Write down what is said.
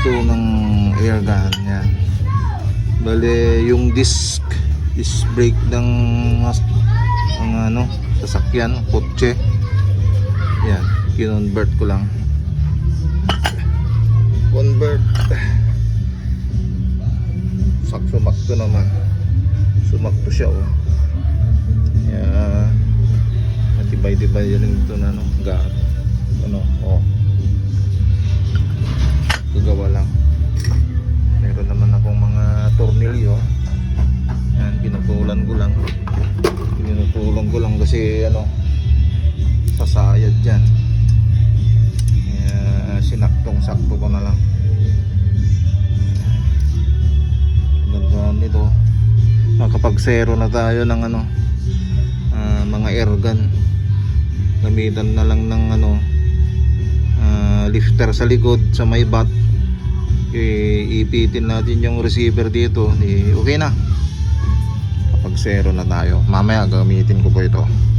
to ng air gun yan bale yung disc disc brake ng ang ano sasakyan kotse. Yan kinonvert ko lang. Convert. Sak sumakto naman. Sumakto siya oh. Kaya matibay-tibay yun ito na ano gaat ano oh tornilyo yan pinutulan ko lang. Pinutulong ko lang kasi ano sasayad dyan. Kaya sinaktong sakto ko na lang. Ganda nito nakapag zero na tayo ng ano ah, mga airgun. Gamitan na lang ng ano ah, lifter sa likod sa may bat eh, ipitin natin yung receiver dito. Eh, okay na. Kapag zero na tayo. Mamaya gamitin ko po ito